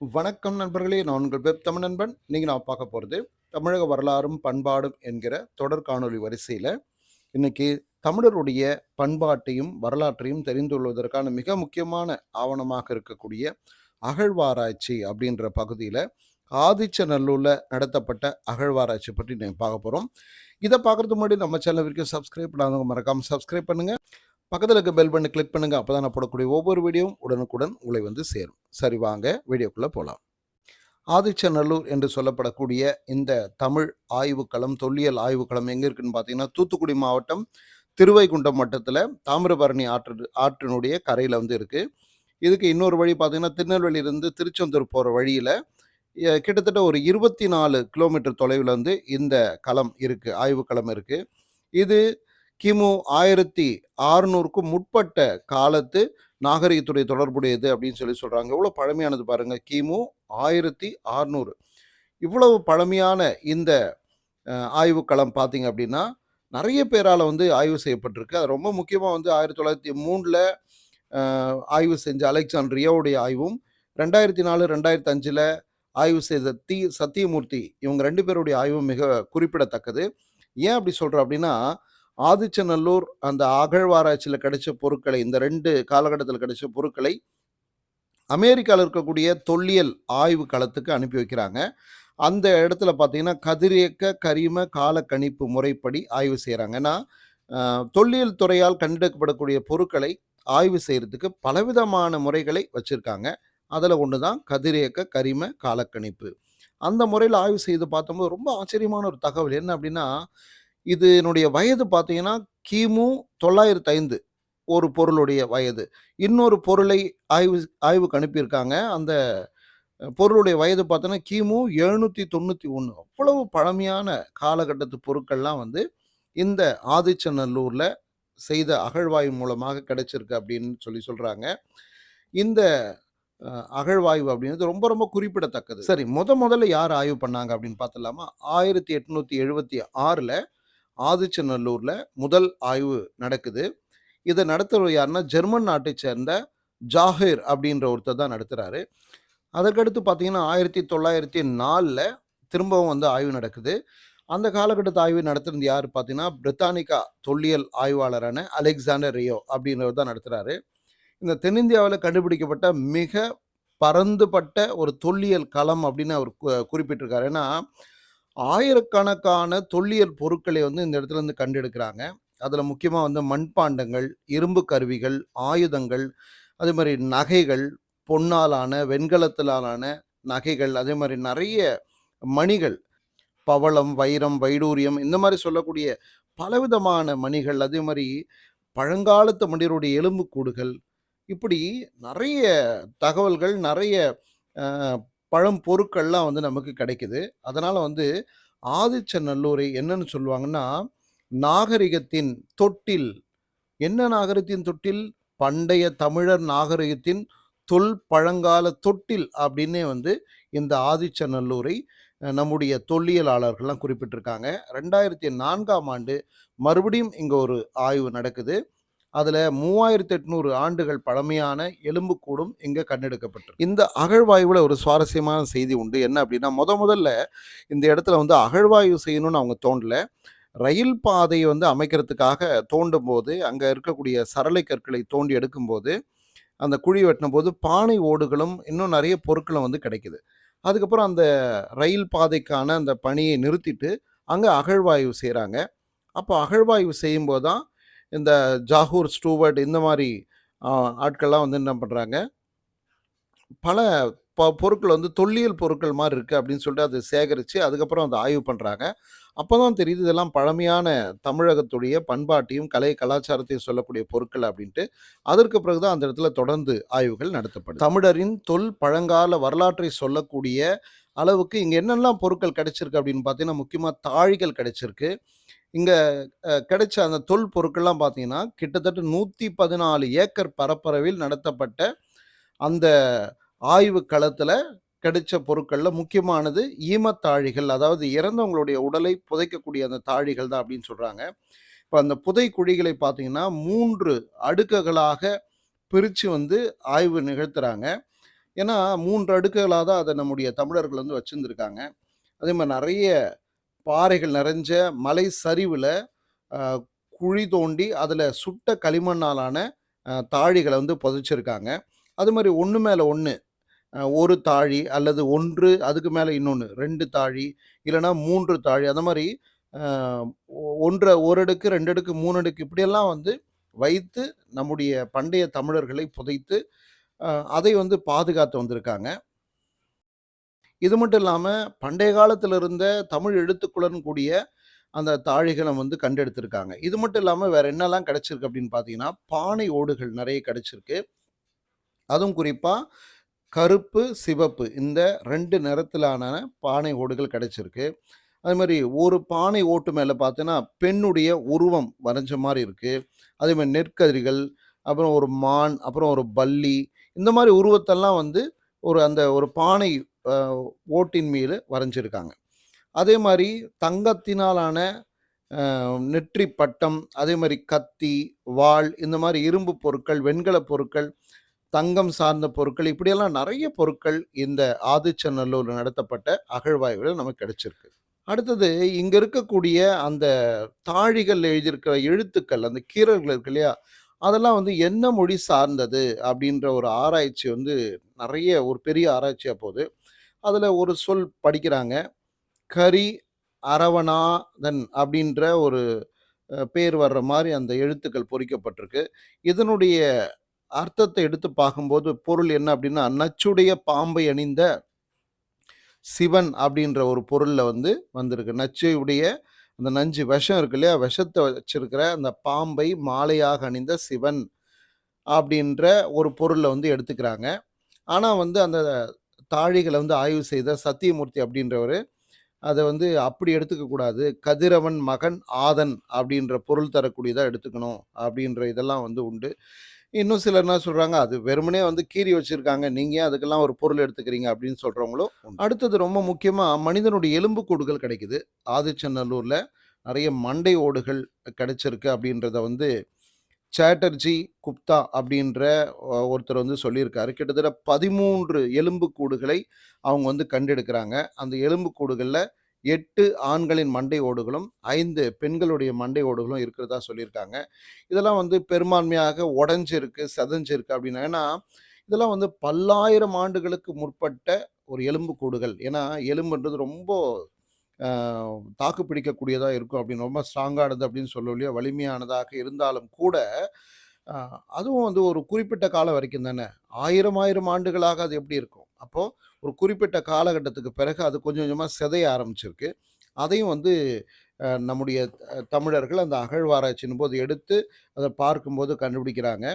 வணக்கம் நண்பர்களே நான் உங்கள் வெப் தமிழ் நண்பன் இன்னைக்கு நான் பார்க்க போகிறது தமிழக வரலாறும் பண்பாடும் என்கிற தொடர் காணொலி வரிசையில் இன்னைக்கு தமிழருடைய பண்பாட்டையும் வரலாற்றையும் தெரிந்து கொள்வதற்கான மிக முக்கியமான ஆவணமாக இருக்கக்கூடிய அகழ்வாராய்ச்சி அப்படின்ற பகுதியில் ஆதிச்சநல்லூரில் நடத்தப்பட்ட அகழ்வாராய்ச்சி பற்றி நீங்கள் பார்க்க போகிறோம் இதை பார்க்குறதுக்கு முன்னாடி நம்ம சேனல் வரைக்கும் சப்ஸ்கிரைப் பண்ணாதவங்க மறக்காமல் சப்ஸ்கிரைப் பண்ணுங்கள் பக்கத்தில் இருக்க பெல் பண்ணி கிளிக் பண்ணுங்கள் அப்போ தான் நான் போடக்கூடிய ஒவ்வொரு வீடியோவும் உடனுக்குடன் உங்களை வந்து சேரும். சரி வாங்க. வீடியோக்குள்ளே போகலாம் ஆதிச்சநல்லூர் என்று சொல்லப்படக்கூடிய இந்த தமிழ் ஆய்வுக்களம் தொல்லியல் ஆய்வுக்களம் எங்கே இருக்குன்னு பார்த்தீங்கன்னா தூத்துக்குடி மாவட்டம் திருவைகுண்டம் மட்டத்தில் தாமிரபரணி ஆற்று ஆற்றினுடைய கரையில் வந்து இருக்குது இதுக்கு இன்னொரு வழி பார்த்தீங்கன்னா திருநெல்வேலியிலேருந்து திருச்செந்தூர் போகிற வழியில் கிட்டத்தட்ட ஒரு இருபத்தி நாலு கிலோமீட்டர் தொலைவில் வந்து இந்த களம் இருக்குது ஆய்வுக்களம் இருக்குது இது கிமு ஆயிரத்தி ஆறுநூறுக்கும் முற்பட்ட காலத்து நாகரிகத்துடைய தொடர்புடையது அப்படின்னு சொல்லி சொல்கிறாங்க இவ்வளோ பழமையானது பாருங்கள் கிமு ஆயிரத்தி ஆறுநூறு இவ்வளவு பழமையான இந்த ஆய்வுக்களம் பார்த்தீங்க அப்படின்னா நிறைய பேரால் வந்து ஆய்வு செய்யப்பட்டிருக்கு. அது ரொம்ப முக்கியமாக வந்து ஆயிரத்தி தொள்ளாயிரத்தி மூணில் ஆய்வு செஞ்ச அலெக்சாண்ட்ரியாவுடைய ஆய்வும் ரெண்டாயிரத்தி நாலு ரெண்டாயிரத்தி அஞ்சில் ஆய்வு செய்த தி சத்தியமூர்த்தி இவங்க ரெண்டு பேருடைய ஆய்வும் மிக குறிப்பிடத்தக்கது. ஏன் அப்படி சொல்கிறோம் அப்படின்னா ஆதிச்சநல்லூர் அந்த அகழ்வாராய்ச்சியில் கிடைச்ச பொருட்களை இந்த ரெண்டு காலகட்டத்தில் கிடைச்ச பொருட்களை அமெரிக்காவில் இருக்கக்கூடிய தொல்லியல் ஆய்வு களத்துக்கு அனுப்பி வைக்கிறாங்க. அந்த இடத்துல பார்த்தீங்கன்னா கதிரியக்க கரிம கால கணிப்பு முறைப்படி ஆய்வு செய்கிறாங்கன்னா தொல்லியல் துறையால் கண்டெடுக்கப்படக்கூடிய பொருட்களை ஆய்வு செய்கிறதுக்கு பலவிதமான முறைகளை வச்சுருக்காங்க. அதில் ஒன்று தான் கதிரியக்க கரிம காலக்கணிப்பு. அந்த முறையில் ஆய்வு செய்து பார்த்தோம்போது ரொம்ப ஆச்சரியமான ஒரு தகவல். என்ன அப்படின்னா இதனுடைய வயது பார்த்தீங்கன்னா கிமு தொள்ளாயிரத்து ஐந்து ஒரு பொருளுடைய வயது. இன்னொரு பொருளை ஆய்வு ஆய்வுக்கு அனுப்பியிருக்காங்க. அந்த பொருளுடைய வயது பார்த்தோன்னா கிமு எழுநூற்றி தொண்ணூற்றி ஒன்று அவ்வளவு பழமையான காலகட்டத்து பொருட்கள்லாம் வந்து இந்த ஆதிச்சநல்லூரில் செய்த அகழ்வாய்வு மூலமாக கிடைச்சிருக்கு அப்படின்னு சொல்லி சொல்கிறாங்க இந்த அகழ்வாய்வு அப்படின்றது ரொம்ப ரொம்ப குறிப்பிடத்தக்கது. சரி முத முதல்ல யார் ஆய்வு பண்ணாங்க அப்படின்னு பார்த்துலாமா ஆயிரத்தி எட்நூற்றி எழுபத்தி ஆறில் ஆதிச்சநல்லூரில் முதல் ஆய்வு நடக்குது. இதை நடத்துகிற யாருன்னா ஜெர்மன் நாட்டை சேர்ந்த ஜாஹிர் அப்படின்ற ஒருத்தர் தான் நடத்துகிறாரு அதற்கடுத்து பார்த்தீங்கன்னா ஆயிரத்தி தொள்ளாயிரத்தி நாலில் திரும்பவும் வந்து ஆய்வு நடக்குது. அந்த காலகட்டத்து ஆய்வு நடத்துறது யார் பார்த்தீங்கன்னா பிரித்தானிக்கா தொல்லியல் ஆய்வாளரான அலெக்சாண்டர் ரியோ அப்படின்றவர் தான் நடத்துகிறாரு இந்த தென்னிந்தியாவில் கண்டுபிடிக்கப்பட்ட மிக பரந்துபட்ட ஒரு தொல்லியல் களம் அப்படின்னு அவர் குறிப்பிட்டிருக்காரு. ஏன்னா ஆயிரக்கணக்கான தொல்லியல் பொருட்களை வந்து இந்த இடத்துல இருந்து கண்டெடுக்கிறாங்க. அதில் முக்கியமாக வந்து மண்பாண்டங்கள் இரும்பு கருவிகள் ஆயுதங்கள் அதே மாதிரி நகைகள் பொன்னாலான வெண்கலத்திலான நகைகள் அதே மாதிரி நிறைய மணிகள் பவளம் வைரம் வைடூரியம் இந்த மாதிரி சொல்லக்கூடிய பலவிதமான மணிகள் அதே மாதிரி பழங்காலத்து மனிதருடைய எலும்புக்கூடுகள் இப்படி நிறைய தகவல்கள் நிறைய பழம் பொருட்கள்லாம் வந்து நமக்கு கிடைக்குது. அதனால் வந்து ஆதிச்சநல்லூரை என்னன்னு சொல்லுவாங்கன்னா நாகரிகத்தின் தொட்டில். என்ன நாகரிகத்தின் தொட்டில்? பண்டைய தமிழர் நாகரிகத்தின் தொல் பழங்கால தொட்டில் அப்படின்னே வந்து இந்த ஆதிச்சநல்லூரை நம்முடைய தொல்லியலாளர்கள்லாம் குறிப்பிட்டிருக்காங்க. ரெண்டாயிரத்தி நான்காம் ஆண்டு மறுபடியும் இங்கே ஒரு ஆய்வு நடக்குது. அதில் மூவாயிரத்தி எட்நூறு ஆண்டுகள் பழமையான எலும்புக்கூடும் இங்கே கண்டெடுக்கப்பட்டது இந்த அகழ்வாயுவில் ஒரு சுவாரஸ்யமான செய்தி உண்டு. என்ன அப்படின்னா முத முதல்ல இந்த இடத்துல வந்து அகழ்வாய்வு செய்யணும்னு அவங்க தோண்டல ரயில் பாதையை வந்து அமைக்கிறதுக்காக தோண்டும் போது அங்கே இருக்கக்கூடிய சரளை கற்களை தோண்டி எடுக்கும்போது அந்த குழி வெட்டின போது பானை ஓடுகளும் இன்னும் நிறைய பொருட்களும் வந்து கிடைக்குது. அதுக்கப்புறம் அந்த ரயில் பாதைக்கான அந்த பணியை நிறுத்திட்டு அங்கே அகழ்வாய்வு செய்கிறாங்க அப்போ அகழ்வாய்வு செய்யும்போது தான் இந்த ஜாகூர் ஸ்டூவர்ட் இந்த மாதிரி ஆட்கள்லாம் வந்து என்ன பண்ணுறாங்க பல ப பொருட்கள் வந்து தொல்லியல் பொருட்கள் மாதிரி இருக்குது அப்படின்னு சொல்லிட்டு அதை சேகரித்து அதுக்கப்புறம் அதை ஆய்வு பண்ணுறாங்க அப்போ தான் தெரியுது இதெல்லாம் பழமையான தமிழகத்துடைய பண்பாட்டையும் கலை கலாச்சாரத்தையும் சொல்லக்கூடிய பொருட்கள் அப்படின்ட்டு. அதற்கு பிறகு தான் அந்த இடத்துல தொடர்ந்து ஆய்வுகள் நடத்தப்படும் தமிழரின் தொல் பழங்கால வரலாற்றை சொல்லக்கூடிய அளவுக்கு இங்கே என்னெல்லாம் பொருட்கள் கிடைச்சிருக்கு அப்படின்னு பார்த்தீங்கன்னா முக்கியமாக தாழிகள் கிடைச்சிருக்கு. இங்கே கிடைச்ச அந்த தொல் பொருட்கள்லாம் பார்த்தீங்கன்னா கிட்டத்தட்ட நூற்றி பதினாலு ஏக்கர் பரப்பரவில் நடத்தப்பட்ட அந்த ஆய்வு களத்தில் கிடைச்ச பொருட்களில் முக்கியமானது ஈமத்தாழிகள். அதாவது இறந்தவங்களுடைய உடலை புதைக்கக்கூடிய அந்த தாழிகள் தான் அப்படின்னு சொல்கிறாங்க இப்போ அந்த புதை குழிகளை பார்த்தீங்கன்னா மூன்று அடுக்குகளாக பிரித்து வந்து ஆய்வு நிகழ்த்துறாங்க. ஏன்னா மூன்று அடுக்குகளாக தான் அதை நம்முடைய தமிழர்கள் வந்து வச்சுருந்துருக்காங்க. அதே மாதிரி நிறைய பாறைகள் நிறைஞ்ச மலை சரிவில் குழி தோண்டி அதில் சுட்ட களிமண்ணாலான தாழிகளை வந்து புதைச்சிருக்காங்க. அது மாதிரி ஒன்று மேலே ஒன்று ஒரு தாழி அல்லது ஒன்று அதுக்கு மேலே இன்னொன்று ரெண்டு தாழி இல்லைனா மூன்று தாழி அந்த மாதிரி ஒன்றை ஒரு அடுக்கு, ரெண்டு அடுக்கு, மூணு அடுக்கு இப்படியெல்லாம் வந்து வைத்து நம்முடைய பண்டைய தமிழர்களை புதைத்து அதை வந்து பாதுகாத்து வந்திருக்காங்க. இது மட்டும் இல்லாமல் பண்டைய காலத்தில் இருந்த தமிழ் எழுத்துக்களுடன் கூடிய அந்த தாழிகளை வந்து கண்டெடுத்திருக்காங்க. இது மட்டும் இல்லாமல் வேற என்னலாம் கிடைச்சிருக்கு அப்படின்னு பார்த்தீங்கன்னா, பானை ஓடுகள் நிறைய கிடைச்சிருக்கு. அதுவும் குறிப்பாக கருப்பு, சிவப்பு இந்த ரெண்டு நிறத்திலான பானை ஓடுகள் கிடைச்சிருக்கு. அது மாதிரி ஒரு பானை ஓட்டு மேலே பார்த்தீங்கன்னா பெண்ணுடைய உருவம் வரைஞ்ச மாதிரி இருக்குது அதே மாதிரி நெற்கதிர்கள், அப்புறம் ஒரு மான், அப்புறம் ஒரு பல்லி இந்த மாதிரி உருவத்தெல்லாம் வந்து ஒரு அந்த ஒரு பானை ஓட்டின் மீது வரைஞ்சிருக்காங்க. அதே மாதிரி தங்கத்தினாலான நெற்றி பட்டம், அதே மாதிரி கத்தி, வாள் இந்த மாதிரி இரும்பு பொருட்கள், வெண்கல பொருட்கள், தங்கம் சார்ந்த பொருட்கள் இப்படியெல்லாம் நிறைய பொருட்கள் இந்த ஆதிச்சநல்லூரில் நடத்தப்பட்ட அகழ்வாய்வில் நமக்கு கிடைச்சிருக்கு. அடுத்தது இங்கே இருக்கக்கூடிய அந்த தாழிகள் எழுதியிருக்கிற எழுத்துக்கள், அந்த கீரல்கள் இருக்கு இல்லையா? அதெல்லாம் வந்து என்ன மொழி சார்ந்தது அப்படின்ற ஒரு ஆராய்ச்சி வந்து நிறைய ஒரு பெரிய ஆராய்ச்சியாக போகுது அதில் ஒரு சொல் படிக்கிறாங்க. கரி அரவணாதன் அப்படின்ற ஒரு பேர் வர்ற மாதிரி அந்த எழுத்துக்கள் பொறிக்கப்பட்டிருக்கு. இதனுடைய அர்த்தத்தை எடுத்து பார்க்கும்போது பொருள் என்ன அப்படின்னா, நச்சுடைய பாம்பை அணிந்த சிவன் அப்படின்ற ஒரு பொருளில் வந்து வந்திருக்கு. நச்சுடைய உடைய அந்த நஞ்சு விஷம் இருக்கு இல்லையா? விஷத்தை வச்சிருக்கிற அந்த பாம்பை மாலையாக அணிந்த சிவன் அப்படின்ற ஒரு பொருளை வந்து எடுத்துக்கிறாங்க. ஆனால் வந்து அந்த தாழிகளை வந்து ஆய்வு செய்த சத்தியமூர்த்தி அப்படின்றவர் அதை வந்து அப்படி எடுத்துக்கக்கூடாது கதிரவன் மகன் ஆதன் அப்படின்ற பொருள் தரக்கூடியதாக எடுத்துக்கணும் அப்படின்ற இதெல்லாம் வந்து உண்டு. இன்னும் சிலர் என்ன சொல்றாங்க, அது வெறுமனே வந்து கீறி வச்சிருக்காங்க. நீங்க ஏன் அதுக்கெல்லாம் ஒரு பொருள் எடுத்துக்கிறீங்க அப்படின்னு சொல்றவங்களும் உண்டு. அடுத்தது ரொம்ப முக்கியமா மனிதனுடைய எலும்புக்கூடுகள் கிடைக்குது. ஆதிச்சநல்லூர்ல நெறைய மண்டை ஓடுகள் கிடைச்சிருக்கு அப்படின்றத வந்து சேட்டர்ஜி குப்தா அப்படின்ற ஒருத்தர் வந்து சொல்லியிருக்காரு. கிட்டத்தட்ட 13 எலும்புக்கூடுகளை அவங்க வந்து கண்டெடுக்கிறாங்க. அந்த எலும்புக்கூடுகள்ல எட்டு ஆண்களின் மண்டை ஓடுகளும், ஐந்து பெண்களுடைய மண்டை ஓடுகளும் இருக்கிறதா சொல்லியிருக்காங்க. இதெல்லாம் வந்து பெரும்பான்மையாக உடஞ்சிருக்கு சிதைஞ்சிருக்கு அப்படின்னா ஏன்னா, இதெல்லாம் வந்து பல்லாயிரம் ஆண்டுகளுக்கு முற்பட்ட ஒரு எலும்புக்கூடுகள். ஏன்னா, எலும்புன்றது ரொம்ப தாக்கு பிடிக்கக்கூடியதாக இருக்கும் அப்படின்னு ரொம்ப ஸ்ட்ராங்கானது அப்படின்னு சொல்லுவோம் இல்லையா? வலிமையானதாக இருந்தாலும் கூட, அதுவும் வந்து ஒரு குறிப்பிட்ட காலம் வரைக்கும் தானே. ஆயிரம் ஆயிரம் ஆண்டுகளாக அது எப்படி இருக்கும்? அப்போது ஒரு குறிப்பிட்ட காலகட்டத்துக்கு பிறகு அது கொஞ்சம் கொஞ்சமாக சிதைய ஆரம்பிச்சிருக்கு. அதையும் வந்து நம்முடைய தமிழர்கள் அந்த அகழ்வாராய்ச்சியின் போது எடுத்து அதை பார்க்கும்போது கண்டுபிடிக்கிறாங்க.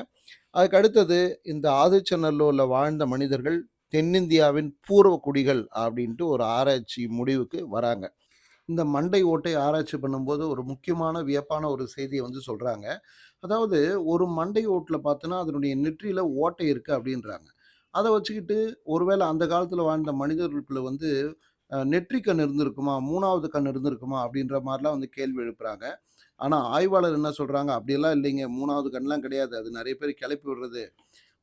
அதுக்கு அடுத்தது இந்த ஆதிச்சநல்லூரில் வாழ்ந்த மனிதர்கள் தென்னிந்தியாவின் பூர்வ குடிகள் அப்படின்ட்டு ஒரு ஆராய்ச்சி முடிவுக்கு வராங்க. இந்த மண்டை ஓட்டை ஆராய்ச்சி பண்ணும்போது ஒரு முக்கியமான வியப்பான ஒரு செய்தியை வந்து சொல்கிறாங்க அதாவது ஒரு மண்டை ஓட்டில் பார்த்தோன்னா, அதனுடைய நெற்றியில் ஓட்டை இருக்குது அப்படின்றாங்க. அதை வச்சுக்கிட்டு ஒருவேளை அந்த காலத்தில் வாழ்ந்த மனிதர்களுக்குள்ள வந்து அ கண் இருந்திருக்குமா? மூணாவது கண் இருந்திருக்குமா? அப்படின்ற மாதிரிலாம் வந்து கேள்வி எழுப்புறாங்க. ஆனால் ஆய்வாளர் என்ன சொல்கிறாங்க அப்படியெல்லாம் இல்லைங்க. மூணாவது கண்லாம் கிடையாது. அது நிறைய பேர் கிளப்பி விடுறது.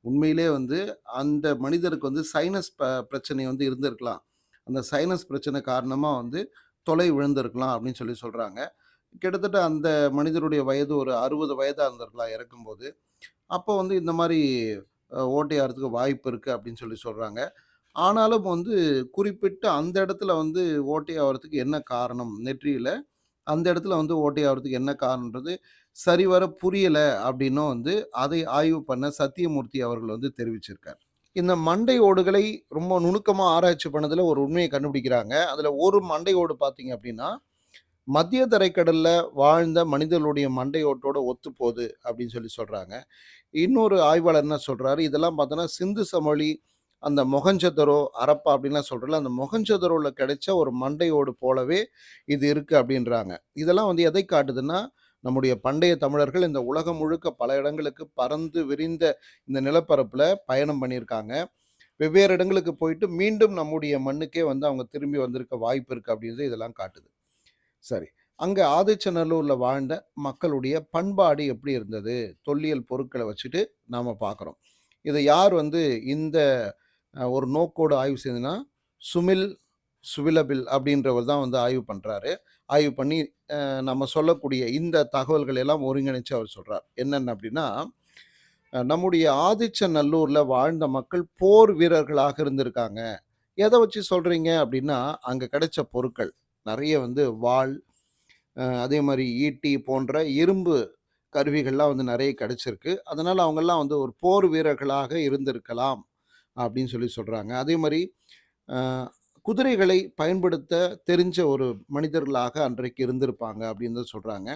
உண்மையிலேயே வந்து அந்த மனிதருக்கு வந்து சைனஸ் ப பிரச்சனை வந்து இருந்திருக்கலாம். அந்த சைனஸ் பிரச்சனை காரணமாக வந்து தொலை விழுந்திருக்கலாம் அப்படின்னு சொல்லி சொல்கிறாங்க கிட்டத்தட்ட அந்த மனிதருடைய வயது ஒரு அறுபது வயதாக இருந்திருக்கலாம் இறக்கும்போது. அப்போ வந்து இந்த மாதிரி அ வாய்ப்பு இருக்குது அப்படின்னு சொல்லி சொல்கிறாங்க ஆனாலும் வந்து குறிப்பிட்ட அந்த இடத்துல வந்து ஓட்டை என்ன காரணம்? நெற்றியில் அந்த இடத்துல வந்து ஓட்டை ஆவறதுக்கு என்ன காரணன்றது சரிவர புரியலை அப்படின்னும் வந்து அதை ஆய்வு பண்ண சத்தியமூர்த்தி அவர்கள் வந்து தெரிவிச்சிருக்கார். இந்த மண்டை ஓடுகளை ரொம்ப நுணுக்கமாக ஆராய்ச்சி பண்ணதில் ஒரு உண்மையை கண்டுபிடிக்கிறாங்க. அதில் ஒரு மண்டை ஓடு பார்த்தீங்க அப்படின்னா, மத்திய தரைக்கடலில் வாழ்ந்த மனிதர்களுடைய மண்டையோட்டோடு ஒத்துப்போகுது அப்படின்னு சொல்லி சொல்கிறாங்க இன்னொரு ஆய்வாளர் என்ன சொல்கிறாரு இதெல்லாம் பார்த்தோன்னா சிந்து சமொழி அந்த மொஹஞ்சதரோ, அரப்பா அப்படின்லாம் சொல்கிறல அந்த மொகஞ்சதரோவில் கிடைச்ச ஒரு மண்டையோடு போலவே இது இருக்குது அப்படின்றாங்க. இதெல்லாம் வந்து எதை காட்டுதுன்னா, நம்முடைய பண்டைய தமிழர்கள் இந்த உலகம் முழுக்க பல இடங்களுக்கு பறந்து விரிந்த இந்த நிலப்பரப்பில் பயணம் பண்ணியிருக்காங்க. வெவ்வேறு இடங்களுக்கு போயிட்டு மீண்டும் நம்முடைய மண்ணுக்கே வந்து அவங்க திரும்பி வந்திருக்க வாய்ப்பு இருக்குது அப்படின்றது இதெல்லாம் காட்டுது. சரி. அங்கே ஆதிச்சநல்லூரில் வாழ்ந்த மக்களுடைய பண்பாடு எப்படி இருந்தது? தொல்லியல் பொருட்களை வச்சுட்டு நாம் பார்க்குறோம். இதை யார் வந்து இந்த ஒரு நோக்கோடு ஆய்வு செய்ததுன்னா, சுமில் சுவிலபில் அப்படின்றவர் தான் வந்து ஆய்வு பண்ணுறாரு ஆய்வு பண்ணி நம்ம சொல்லக்கூடிய இந்த தகவல்கள் எல்லாம் ஒருங்கிணைச்சு அவர் சொல்கிறார் என்னென்ன அப்படின்னா, நம்முடைய ஆதிச்சநல்லூரில் வாழ்ந்த மக்கள் போர் வீரர்களாக இருந்திருக்காங்க. எதை வச்சு சொல்கிறீங்க அப்படின்னா, அங்கே கிடைச்ச பொருட்கள். நிறைய வந்து வாள், அதே மாதிரி ஈட்டி போன்ற இரும்பு கருவிகள்லாம் வந்து நிறைய கிடைச்சிருக்கு. அதனால் அவங்கெல்லாம் வந்து ஒரு போர் வீரர்களாக இருந்திருக்கலாம் அப்படின்னு சொல்லி சொல்கிறாங்க அதே மாதிரி குதிரைகளை பயன்படுத்த தெரிஞ்ச ஒரு மனிதர்களாக அன்றைக்கு இருந்திருப்பாங்க அப்படின்னு தான் சொல்கிறாங்க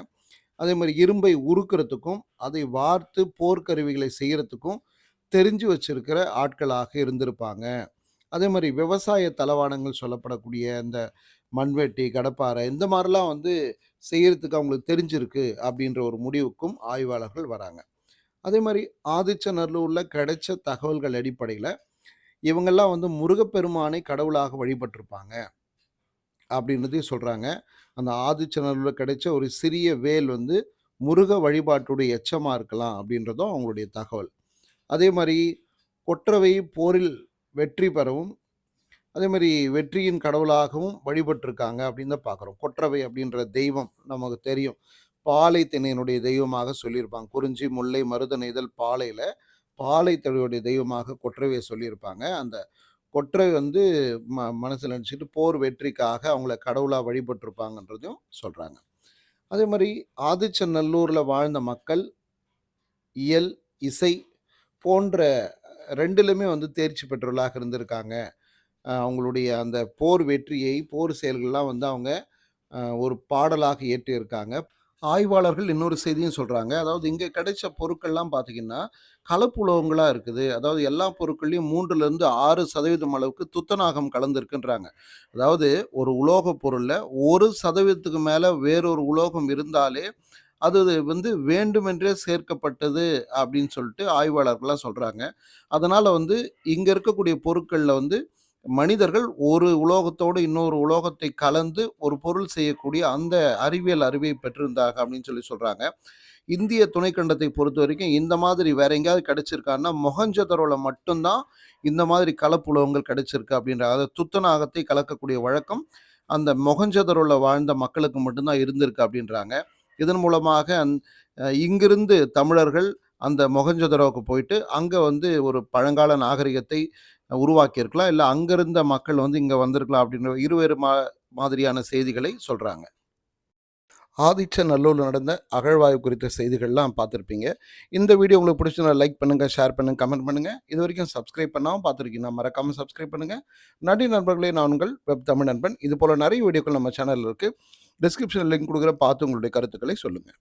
அதே மாதிரி இரும்பை உருக்கிறதுக்கும் அதை வார்த்து போர்க்கருவிகளை செய்கிறதுக்கும் தெரிஞ்சு வச்சிருக்கிற ஆட்களாக இருந்திருப்பாங்க. அதே மாதிரி விவசாய தளவாடங்கள் சொல்லப்படக்கூடிய இந்த மண்வெட்டி, கடப்பாரை இந்த மாதிரிலாம் வந்து செய்கிறதுக்கு அவங்களுக்கு தெரிஞ்சிருக்கு அப்படின்ற ஒரு முடிவுக்கும் ஆய்வாளர்கள் வராங்க. அதே மாதிரி ஆதிச்சநல்லூரில் கிடைச்ச தகவல்கள் அடிப்படையில் இவங்கெல்லாம் வந்து முருகப்பெருமானை கடவுளாக வழிபட்டிருப்பாங்க. அப்படின்றதையும் சொல்கிறாங்க அந்த ஆதிச்சநல்லூரில் கிடைச்ச ஒரு சிறிய வேல் வந்து முருக வழிபாட்டுடைய எச்சமாக இருக்கலாம் அப்படின்றதும் அவங்களுடைய தகவல். அதே மாதிரி கொற்றவை போரில் வெற்றி பெறவும், அதே மாதிரி வெற்றியின் கடவுளாகவும் வழிபட்டிருக்காங்க அப்படின்னு தான் பார்க்குறோம். கொற்றவை அப்படின்ற தெய்வம் நமக்கு தெரியும். பாலை திணையினுடைய தெய்வமாக சொல்லியிருப்பாங்க. குறிஞ்சி, முல்லை, மருத இதழ் பாலையில் பாலை திணையுடைய தெய்வமாக கொற்றவையை சொல்லியிருப்பாங்க. அந்த கொற்றவை வந்து ம மனசில் நினச்சிட்டு போர் வெற்றிக்காக அவங்கள கடவுளாக வழிபட்டிருப்பாங்கன்றதையும் சொல்கிறாங்க அதே மாதிரி ஆதிச்சநல்லூரில் வாழ்ந்த மக்கள் இயல், இசை போன்ற ரெண்டுலையுமே வந்து தேர்ச்சி பெற்றவர்களாக இருந்திருக்காங்க. அவங்களுடைய அந்த போர் வெற்றியை, போர் செயல்கள்லாம் வந்து அவங்க ஒரு பாடலாக ஏற்றியிருக்காங்க ஆய்வாளர்கள் இன்னொரு செய்தியும் சொல்கிறாங்க அதாவது இங்கே கிடைச்ச பொருட்கள்லாம் பார்த்திங்கன்னா கலப்பு உலோகங்களாக இருக்குது. அதாவது எல்லா பொருட்கள்லையும் மூன்றுலேருந்து ஆறு சதவீதம் அளவுக்கு துத்தநாகம் கலந்துருக்குன்றாங்க. அதாவது ஒரு உலோகப் பொருளில் ஒரு சதவீதத்துக்கு மேலே வேறொரு உலோகம் இருந்தாலே, அது வந்து வேண்டுமென்றே சேர்க்கப்பட்டது அப்படின்னு சொல்லிட்டு ஆய்வாளர்கள்லாம் சொல்கிறாங்க அதனால் வந்து இங்கே இருக்கக்கூடிய பொருட்களில் வந்து மனிதர்கள் ஒரு உலோகத்தோடு இன்னொரு உலோகத்தை கலந்து ஒரு பொருள் செய்யக்கூடிய அந்த அறிவியல் அறிவை பெற்றிருந்தாங்க அப்படின்னு சொல்லி சொல்கிறாங்க இந்திய துணைக்கண்டத்தை பொறுத்த வரைக்கும் இந்த மாதிரி வேற எங்கேயாவது கிடைச்சிருக்கான்னா, மொகஞ்சதரோவில் மட்டும்தான் இந்த மாதிரி கலப்புலோகங்கள் கிடைச்சிருக்கு அப்படின்ற அதாவது துத்தநாகத்தை கலக்கக்கூடிய வழக்கம் அந்த மொகஞ்சதரோவில் வாழ்ந்த மக்களுக்கு மட்டும்தான் இருந்திருக்கு அப்படின்றாங்க. இதன் மூலமாக அந் இங்கிருந்து தமிழர்கள் அந்த மொகஞ்சதரோவுக்கு போயிட்டு, அங்கே வந்து ஒரு பழங்கால நாகரிகத்தை உருவாக்கியிருக்கலாம். இல்லை அங்கிருந்த மக்கள் வந்து இங்கே வந்திருக்கலாம் அப்படின்ற இருவேறு மா மாதிரியான செய்திகளை சொல்கிறாங்க ஆதிச்ச நல்லூரில் நடந்த அகழ்வாய்வு குறித்த செய்திகள்லாம் பார்த்துருப்பீங்க இந்த வீடியோ உங்களுக்கு பிடிச்சிருந்தா லைக் பண்ணுங்கள் ஷேர் பண்ணுங்கள் கமெண்ட் பண்ணுங்கள் இது வரைக்கும் சப்ஸ்கிரைப் பண்ணாம பார்த்துருக்கீங்க மறக்காமல் சப்ஸ்கிரைப் பண்ணுங்கள் நன்றி நண்பர்களே! நான் உங்கள் வெப் தமிழ் நண்பன். இது போல் நிறைய வீடியோக்கள் நம்ம சேனலில் இருக்குது டிஸ்கிரிப்ஷனில் லிங்க் கொடுக்குற பார்த்து உங்களுடைய கருத்துக்களை சொல்லுங்கள்